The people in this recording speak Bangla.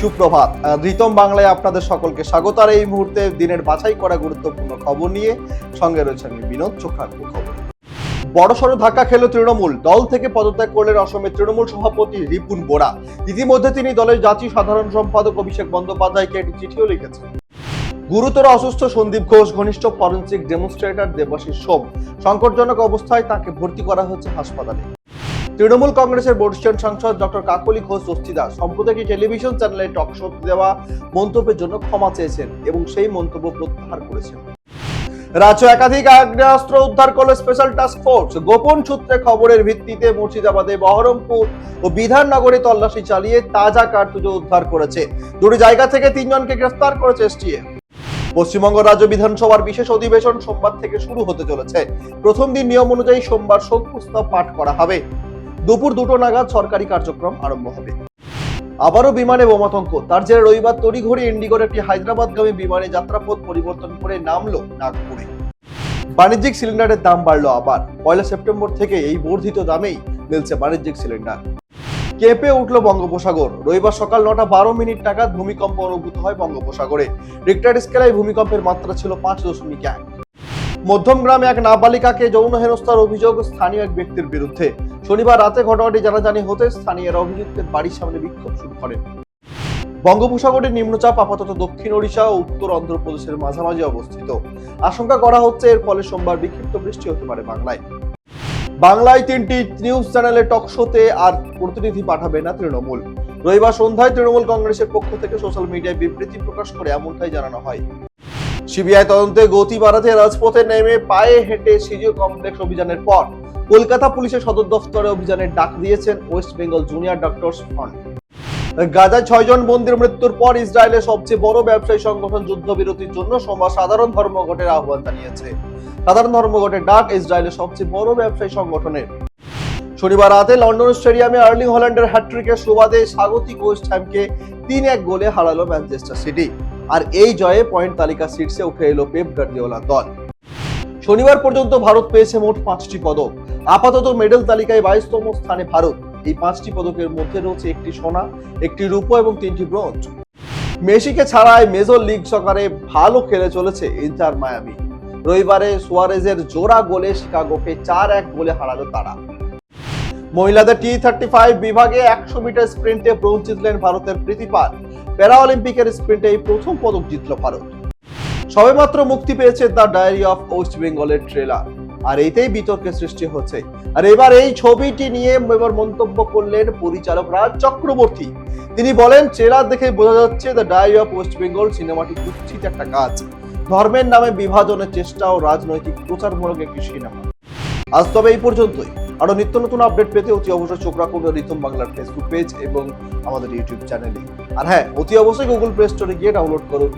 সুপ্রভাত। রিতম বাংলায় আপনাদের সকলকে স্বাগত। আর এই মুহূর্তে দিনের বাছাই করা গুরুত্বপূর্ণ খবর নিয়ে সঙ্গে রয়েছে আমি বিনোদ চোখাকু খবর। বড়সড় ধাক্কা খেল তৃণমূল। দল থেকে পদত্যাগ করলেন অসমের তৃণমূল সভাপতি রিপুন বোরা। ইতিমধ্যে তিনি দলের জাতীয় সাধারণ সম্পাদক অভিষেক বন্দ্যোপাধ্যায়কে একটি চিঠিও লিখেছেন। গুরুতর অসুস্থ সন্দীপ ঘোষ, ঘনিষ্ঠ ফরেন্সিক ডেমনস্ট্রেটর দেবাশিস সোম। সংকটজনক অবস্থায় তাকে ভর্তি করা হচ্ছে হাসপাতালে। তৃণমূল কংগ্রেসের বরিষ্ঠ সাংসদ ডক্টর কাকলি ঘোষ দস্তিদার সম্প্রতি একটি টেলিভিশন চ্যানেলে টক শো দেওয়া মন্তব্যের জন্য ক্ষমা চেয়েছেন এবং সেই মন্তব্য প্রত্যাহার করেছেন। রাজ্য একাধিক আগ্নেয়াস্ত্র উদ্ধার করল স্পেশাল টাস্ক ফোর্স। গোপন সূত্রে খবরের ভিত্তিতে মুর্শিদাবাদে বহরমপুর ও বিধাননগরে তল্লাশি চালিয়ে তাজা কার্তুজ উদ্ধার করেছে। দুটি জায়গা থেকে তিনজনকে গ্রেফতার করেছে এসটিএফ। পশ্চিমবঙ্গ রাজ্য বিধানসভার বিশেষ অধিবেশন সোমবার থেকে শুরু হতে চলেছে। প্রথম দিন নিয়ম অনুযায়ী সোমবার শোক প্রস্তাব পাঠ করা হবে। দুপুর দুটো নাগাদ সরকারি কার্যক্রম আরম্ভ হবে। আবারও বিমানে বোমাতঙ্ক তার জেরে রবিবার তড়িঘড়ি ইন্ডিগোর একটি হায়দ্রাবাদগামী বিমানে যাত্রাপথ পরিবর্তন করে নামলো নাগপুরে। বাণিজ্যিক সিলিন্ডারের দাম বাড়লো আবার। পয়লা সেপ্টেম্বর থেকে এই বর্ধিত দামেই মিলছে বাণিজ্যিক সিলিন্ডার। কেঁপে উঠল বঙ্গোপসাগর। রবিবার সকাল নটা বারো মিনিট নাগাদ ভূমিকম্প অনুভূত হয় বঙ্গোপসাগরে। রিক্টার স্কেলায় ভূমিকম্পের মাত্রা ছিল পাঁচ দশমিক এক। মধ্যম গ্রামে এক নাবালিকাকে যৌন হেনস্থার অভিযোগ স্থানীয় এক ব্যক্তির বিরুদ্ধে। শনিবার রাতে ঘটনাটি জানাজানি হতে স্থানীয়রা অভিযুক্তের বাড়ির সামনে বিক্ষোভ শুরু করেন। বঙ্গোপসাগরের নিম্নচাপ আপাতত দক্ষিণ ওড়িশা ও উত্তর অন্ধ্রপ্রদেশের মাঝামাঝি অবস্থিত। আশঙ্কা করা হচ্ছে এর ফলে সোমবার বিক্ষিপ্ত বৃষ্টি হতে পারে বাংলায়। বাংলায় তিনটি নিউজ চ্যানেলে টক শোতে আর প্রতিনিধি পাঠাবে না তৃণমূল। রবিবার সন্ধ্যায় তৃণমূল কংগ্রেসের পক্ষ থেকে সোশ্যাল মিডিয়ায় বিবৃতি প্রকাশ করে এমনটাই জানানো হয়। সিবিআই তদন্তে গতি বাড়াতে রাজপথে নেমে পায়ে হেঁটে সিজিও কমপ্লেক্স অভিযানের পর কলকাতা পুলিশের সদর দফতরে অভিযানের ডাক দিয়েছেন West Bengal junior doctors front গাজায় ছয়জন বন্দির মৃত্যুর পর ইসরায়েলের সবচেয়ে বড় ব্যবসায়ী সংগঠন যুদ্ধবিরতির জন্য সোমবার সাধারণ ধর্মঘটের আহ্বান জানিয়েছে। সাধারণ ধর্মঘটের ডাক ইসরায়েলের সবচেয়ে বড় ব্যবসায়ী সংগঠনের। শনিবার রাতে লন্ডন স্টেডিয়ামে আর্লিং হল্যান্ডের হ্যাট্রিকের সুবাদে স্বাগতিক ওয়েস্ট হ্যামকে তিন এক গোলে হারালো ম্যানচেস্টার সিটি। আর এই জয়ে পয়েন্ট তালিকা শীর্ষে উঠে এলো পেপ গার্দিওলার দল। শনিবার পর্যন্ত ভারত পেয়েছে মোট পাঁচটি পদক। আপাতত মেডেল তালিকায় বাইশতম স্থানে ভারত। এই পাঁচটি পদকের মধ্যে রয়েছে একটি সোনা, একটি রূপ এবং তিনটি ব্রোঞ্জ। মেসিকে ছাড়াই মেজর লিগ সকারে ভালো খেলে চলেছে ইন্টার মায়ামি রবিবারে সুয়ারেজের জোড়া গোলে শিকাগোকে চার এক গোলে হারালো তারা। মহিলাদের টি থার্টি ফাইভ বিভাগে একশো মিটার স্প্রিন্টে ব্রোঞ্জ জিতলেন ভারতের প্রীতিপাল। প্যারা অলিম্পিকের স্প্রিন্টে এই প্রথম পদক জিতল ভারত। সবেমাত্র মুক্তি পেয়েছে দ্য ডায়েরি অফ ওয়েস্ট বেঙ্গলের ট্রেলার। আর এতেই বিতর্কের সৃষ্টি হচ্ছে। আর এবার এই ছবিটি নিয়ে এবার মন্তব্য করলেন পরিচালক রাজ চক্রবর্তী। তিনি বলেন, ট্রেলার দেখে বোঝা যাচ্ছে the diary of West Bengal সিনেমাটি কুৎসিত একটা কাজ। ধর্মের নামে বিভাজনের চেষ্টা ও রাজনৈতিক প্রচারমূলক একটি সিনেমা। আজ তবে এই পর্যন্তই। আরও নিত্য নতুন আপডেট পেতে অতি অবশ্যই চোখ রাখুন রিতম বাংলার ফেসবুক পেজ এবং আমাদের ইউটিউব চ্যানেলে আর হ্যাঁ অতি অবশ্যই গুগল প্লে স্টোরে গিয়ে ডাউনলোড করুন